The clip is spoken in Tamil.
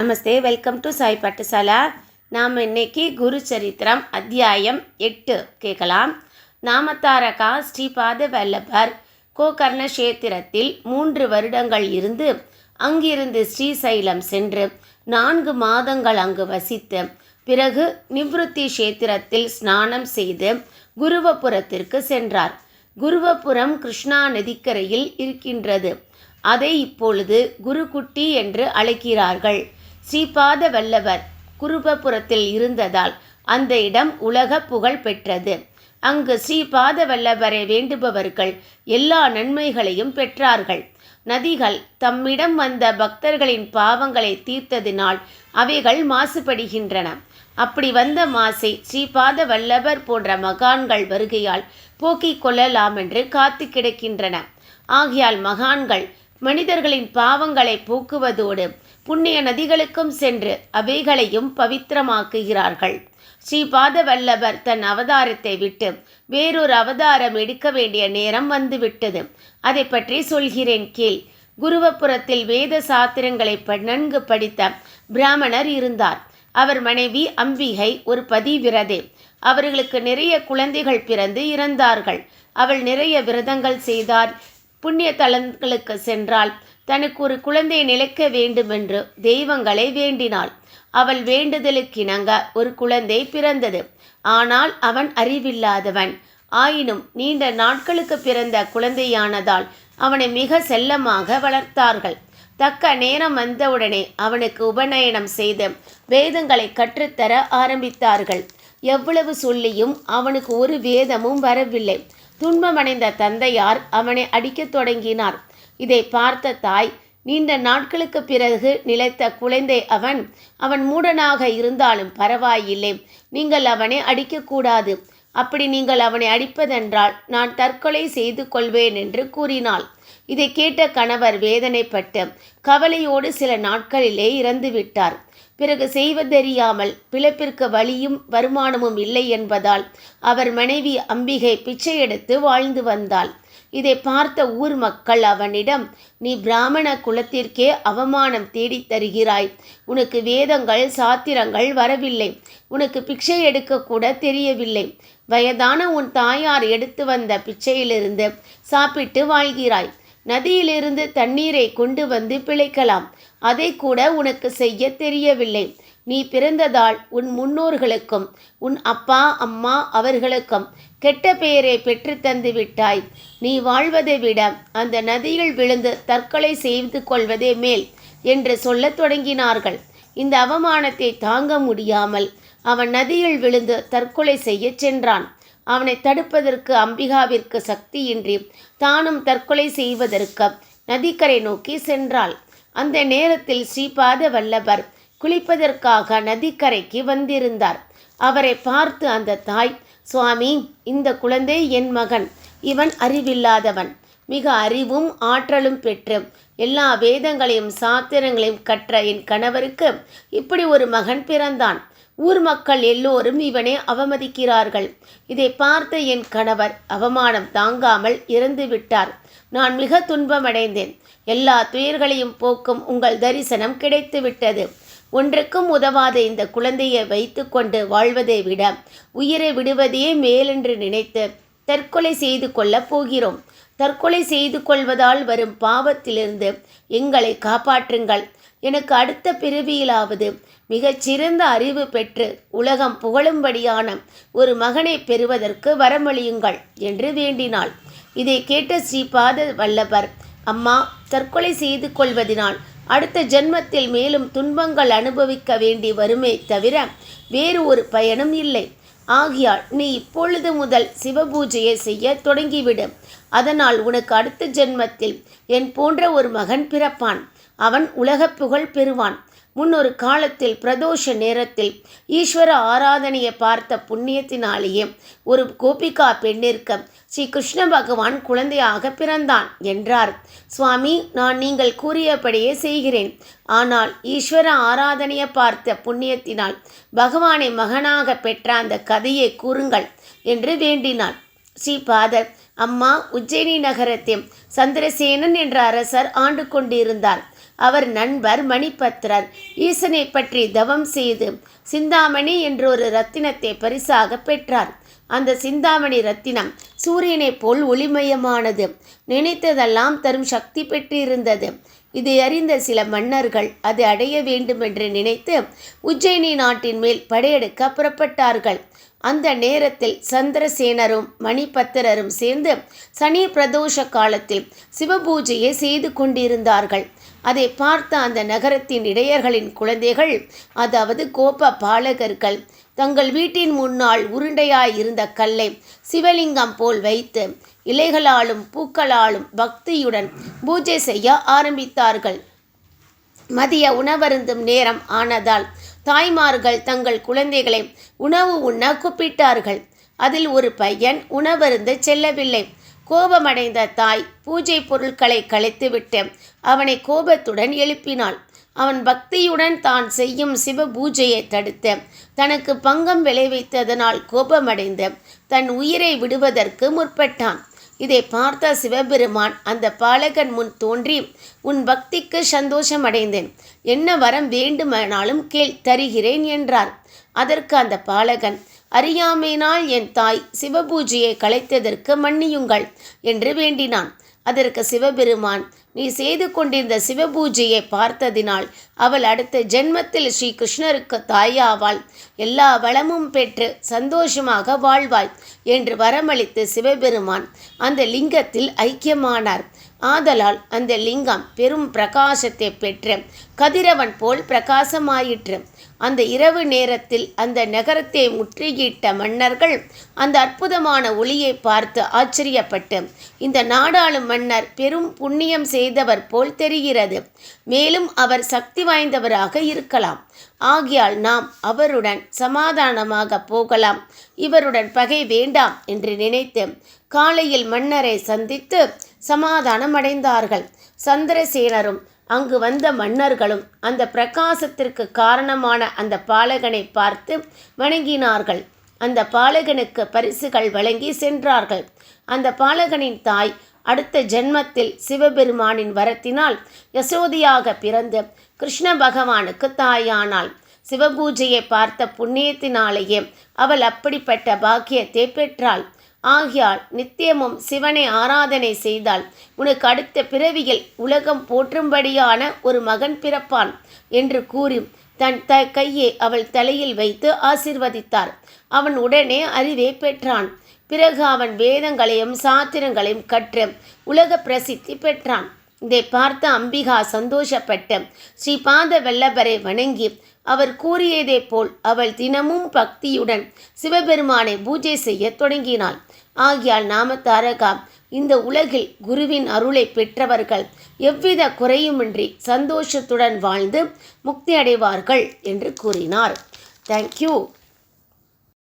Namaste welcome to Sai Pattusala. நாம் இன்னைக்கு குரு சரித்திரம் அத்தியாயம் எட்டு கேட்கலாம். நாமத்தாரகா ஸ்ரீபாத வல்லபர் கோகர்ண கஷேத்திரத்தில் மூன்று வருடங்கள் இருந்து அங்கிருந்து ஸ்ரீசைலம் சென்று நான்கு மாதங்கள் அங்கு வசித்து பிறகு நிவ்ருத்தி கஷேத்திரத்தில் ஸ்நானம் செய்து குருவபுரத்திற்கு சென்றார். குருவபுரம் கிருஷ்ணா நதிக்கரையில் இருக்கின்றது. அதை இப்பொழுது குருகுட்டி என்று அழைக்கிறார்கள். ஸ்ரீபாத வல்லவர் குருபபுரத்தில் இருந்ததால் அந்த இடம் உலக புகழ் பெற்றது. அங்கு ஸ்ரீபாத வல்லவரை வேண்டுபவர்கள் எல்லா நன்மைகளையும் பெற்றார்கள். நதிகள் தம்மிடம் வந்த பக்தர்களின் பாவங்களை தீர்த்ததினால் அவைகள் மாசுபடுகின்றன. அப்படி வந்த மாசை ஸ்ரீபாத வல்லவர் போன்ற மகான்கள் வருகையால் போக்கிக் கொள்ளலாம் என்று காத்து கிடக்கின்றன. ஆகையால் மகான்கள் மனிதர்களின் பாவங்களை போக்குவதோடு புண்ணிய நதிகளுக்கும் சென்று அவைகளையும் பவித்திரமாக்குகிறார்கள். ஸ்ரீபாத வல்லவர் தன் அவதாரத்தை விட்டு வேறொரு அவதாரம் எடுக்க வேண்டிய நேரம் வந்துவிட்டது. அதை பற்றி சொல்கிறேன் கீழ். குருவபுரத்தில் வேத சாத்திரங்களை நன்கு படித்த பிராமணர் இருந்தார். அவர் மனைவி அம்பிகை ஒரு பதிவிரதே. அவர்களுக்கு நிறைய குழந்தைகள் பிறந்து இறந்தார்கள். அவள் நிறைய விரதங்கள் செய்தார். புண்ணிய தலங்களுக்கு சென்றால் தனக்கு ஒரு குழந்தை நிலைக்க வேண்டுமென்று தெய்வங்களை வேண்டினாள். அவள் வேண்டுதலுக்கிணங்க ஒரு குழந்தை பிறந்தது. ஆனால் அவன் அறிவில்லாதவன். ஆயினும் நீண்ட நாட்களுக்கு பிறந்த குழந்தையானதால் அவனை மிக செல்லமாக வளர்த்தார்கள். தக்க நேரம் வந்தவுடனே அவனுக்கு உபநயனம் செய்து வேதங்களை கற்றுத்தர ஆரம்பித்தார்கள். எவ்வளவு சொல்லியும் அவனுக்கு ஒரு வேதமும் வரவில்லை. துன்பமடைந்த தந்தையார் அவனை அடிக்கத் தொடங்கினார். இதை பார்த்த தாய் நீண்ட நாட்களுக்கு பிறகு நிலைத்த குழந்தை அவன். அவன் மூடனாக இருந்தாலும் பரவாயில்லை. நீங்கள் அவனை அடிக்கக்கூடாது. அப்படி நீங்கள் அவனை அடிப்பதென்றால் நான் தற்கொலை செய்து கொள்வேன் என்று கூறினாள். இதை கேட்ட கணவர் வேதனைப்பட்டு கவலையோடு சில நாட்களிலே இறந்து விட்டார் பிறகு செய்வதறியாமல் பிழைப்பிற்கு வழியும் வருமானமும் இல்லை என்பதால் அவர் மனைவி அம்பிகை பிச்சை எடுத்து வாழ்ந்து வந்தாள். இதை பார்த்த ஊர் மக்கள் அவனிடம் நீ பிராமண குலத்திற்கே அவமானம் தேடித் தருகிறாய். உனக்கு வேதங்கள் சாத்திரங்கள் வரவில்லை. உனக்கு பிச்சை எடுக்கக்கூட தெரியவில்லை. வயதான உன் தாயார் எடுத்து வந்த பிச்சையிலிருந்து சாப்பிட்டு வாழ்கிறாய். நதியிலிருந்து தண்ணீரை கொண்டு வந்து பிழைக்கலாம். அதை கூட உனக்கு செய்ய தெரியவில்லை. நீ பிறந்ததால் உன் முன்னோர்களுக்கும் உன் அப்பா அம்மா அவர்களுக்கும் கெட்ட பெயரை பெற்று தந்து விட்டாய். நீ வாழ்வதை விட அந்த நதியில் விழுந்து தற்கொலை செய்து கொள்வதே மேல் என்று சொல்லத் தொடங்கினார்கள். இந்த அவமானத்தை தாங்க முடியாமல் அவன் நதியில் விழுந்து தற்கொலை செய்யச் சென்றான். அவனை தடுப்பதற்கு அம்பிகாவிற்கு சக்தியின்றி தானும் தற்கொலை செய்வதற்கு நதிக்கரை நோக்கி சென்றாள். அந்த நேரத்தில் ஸ்ரீபாத வல்லபர் குளிப்பதற்காக நதிக்கரைக்கு வந்திருந்தார். அவரை பார்த்து அந்த தாய் சுவாமி இந்த குழந்தை என் மகன். இவன் அறிவில்லாதவன். மிக அறிவும் ஆற்றலும் பெற்று எல்லா வேதங்களையும் சாத்திரங்களையும் கற்ற என் கணவருக்கு இப்படி ஒரு மகன் பிறந்தான். ஊர் மக்கள் எல்லோரும் இவனை அவமதிக்கிறார்கள். இதை பார்த்த என் கணவர் அவமானம் தாங்காமல் இறந்து விட்டார். நான் மிக துன்பமடைந்தேன். எல்லா துயர்களையும் போக்கும் உங்கள் தரிசனம் கிடைத்துவிட்டது. ஒன்றுக்கும் உதவாத இந்த குழந்தையை வைத்து கொண்டு வாழ்வதை விட உயிரை விடுவதே மேலென்று நினைத்து தற்கொலை செய்து கொள்ளப் போகிறோம். தற்கொலை செய்து கொள்வதால் வரும் பாவத்திலிருந்து எங்களை காப்பாற்றுங்கள். எனக்கு அடுத்த பிறவியிலாவது மிகச்சிறந்த அறிவு பெற்று உலகம் புகழும்படியான ஒரு மகனை பெறுவதற்கு வரமளியுங்கள் என்று வேண்டினாள். இதை கேட்ட ஸ்ரீபாத வல்லபர் அம்மா தற்கொலை செய்து கொள்வதினால் அடுத்த ஜென்மத்தில் மேலும் துன்பங்கள் அனுபவிக்க வேண்டி வருமே தவிர வேறு ஒரு பயனும் இல்லை. ஆகியால் நீ இப்பொழுது முதல் சிவபூஜையை செய்ய தொடங்கிவிடு. அதனால் உனக்கு அடுத்த ஜென்மத்தில் என் போன்ற ஒரு மகன் பிறப்பான். அவன் உலக புகழ் பெறுவான். முன்னொரு காலத்தில் பிரதோஷ நேரத்தில் ஈஸ்வர ஆராதனையை பார்த்த புண்ணியத்தினாலேயே ஒரு கோபிகா பெண்ணிற்கு ஸ்ரீ கிருஷ்ண பகவான் குழந்தையாக பிறந்தான் என்றார். சுவாமி நான் நீங்கள் கூறியபடியே செய்கிறேன். ஆனால் ஈஸ்வர ஆராதனையை பார்த்த புண்ணியத்தினால் பகவானை மகனாக பெற்ற அந்த கதையை கூறுங்கள் என்று வேண்டினாள் ஸ்ரீபாதர் அம்மா உஜ்ஜயினி நகரத்தில் சந்திரசேனன் என்ற அரசர் ஆண்டு கொண்டிருந்தார். அவர் நண்பர் மணிபத்ரர். ஈசனை பற்றி தவம் செய்து சிந்தாமணி என்றொரு ரத்தினத்தை பரிசாக பெற்றார். அந்த சிந்தாமணி ரத்தினம் சூரியனைப் போல் ஒளிமயமானது. நினைத்ததெல்லாம் தரும் சக்தி பெற்றிருந்தது. இதை அறிந்த சில மன்னர்கள் அதை அடைய வேண்டுமென்று நினைத்து உஜ்ஜயினி நாட்டின் மேல் படையெடுக்க புறப்பட்டார்கள். அந்த நேரத்தில் சந்திரசேனரும் மணிபத்திரரும் சேர்ந்து சனி பிரதோஷ காலத்தில் சிவபூஜையை செய்து கொண்டிருந்தார்கள். அதை பார்த்த அந்த நகரத்தின் இடையர்களின் குழந்தைகள் அதாவது கோப பாலகர்கள் தங்கள் வீட்டின் முன்னால் உருண்டையாய் இருந்த கல்லை சிவலிங்கம் போல் வைத்து இலைகளாலும் பூக்களாலும் பக்தியுடன் பூஜை செய்ய ஆரம்பித்தார்கள். மதிய உணவருந்தும் நேரம் ஆனதால் தாய்மார்கள் தங்கள் குழந்தைகளை உணவு உண்ண கூப்பிட்டார்கள். அதில் ஒரு பையன் உணவருந்து செல்லவில்லை. கோபமடைந்த தாய் பூஜை பொருட்களை கலைத்துவிட்டு அவனை கோபத்துடன் எழுப்பினாள். அவன் பக்தியுடன் தான் செய்யும் சிவ பூஜையை தடுத்து தனக்கு பங்கம் விளைவித்ததனால் கோபமடைந்து தன் உயிரை விடுவதற்கு முற்பட்டான். இதை பார்த்த சிவபெருமான் அந்த பாலகன் முன் தோன்றி உன் பக்திக்கு சந்தோஷம் அடைந்தேன் என்ன வரம் வேண்டுமானாலும் கேள் தருகிறேன் என்றார். அதற்கு அந்த பாலகன் அறியாமையினால் என் தாய் சிவபூஜையை கலைத்ததற்கு மன்னியுங்கள் என்று வேண்டினான். அதற்கு சிவபெருமான் நீ செய்து கொண்டிருந்த சிவபூஜையை பார்த்ததினால் அவள் அடுத்த ஜென்மத்தில் ஸ்ரீ கிருஷ்ணருக்கு தாயாவாள். எல்லா வளமும் பெற்று சந்தோஷமாக வாழ்வாள் என்று வரமளித்து சிவபெருமான் அந்த லிங்கத்தில் ஐக்கியமானார். ஆதலால் அந்த லிங்கம் பெரும் பிரகாசத்தை பெற்று கதிரவன் போல் பிரகாசமாயிற்று. அந்த இரவு நேரத்தில் அந்த நகரத்தை முற்றுகிட்ட மன்னர்கள் அந்த அற்புதமான ஒளியை பார்த்து ஆச்சரியப்பட்டு இந்த நாடாளும் மன்னர் பெரும் புண்ணியம் செய்தவர் போல் தெரிகிறது. மேலும் அவர் சக்தி வாய்ந்தவராக இருக்கலாம். ஆகியால் நாம் அவருடன் சமாதானமாக போகலாம். இவருடன் பகை வேண்டாம் என்று நினைத்து காலையில் மன்னரை சந்தித்து சமாதானம் அடைந்தார்கள் சந்திரசேனரும் அங்கு வந்த மன்னர்களும் அந்த பிரகாசத்திற்கு காரணமான அந்த பாலகனை பார்த்து வணங்கினார்கள். அந்த பாலகனுக்கு பரிசுகள் வழங்கி சென்றார்கள். அந்த பாலகனின் தாய் அடுத்த ஜென்மத்தில் சிவபெருமானின் வரத்தினால் யசோதியாக பிறந்து கிருஷ்ண பகவானுக்கு தாயானாள். சிவபூஜையை பார்த்த புண்ணியத்தினாலேயே அவள் அப்படிப்பட்ட பாக்கியத்தை பெற்றாள். ஆகியால் நித்தியமும் சிவனை ஆராதனை செய்தால் உனக்கு அடுத்த பிறவியில் உலகம் போற்றும்படியான ஒரு மகன் பிறப்பான் என்று கூறி தன் த கையை அவள் தலையில் வைத்து ஆசிர்வதித்தார். அவன் உடனே அறிவை பெற்றான். பிறகு அவன் வேதங்களையும் சாத்திரங்களையும் கற்று உலக பிரசித்தி பெற்றான். இதை பார்த்த அம்பிகா சந்தோஷப்பட்டு ஸ்ரீபாத வல்லபரை வணங்கி அவர் கூறியதே போல் அவள் தினமும் பக்தியுடன் சிவபெருமானை பூஜை செய்ய தொடங்கினாள். ஆகியால் நாம தாரகா இந்த உலகில் குருவின் அருளை பெற்றவர்கள் எவ்வித குறையுமின்றி சந்தோஷத்துடன் வாழ்ந்து முக்தி அடைவார்கள் என்று கூறினார். தேங்க்யூ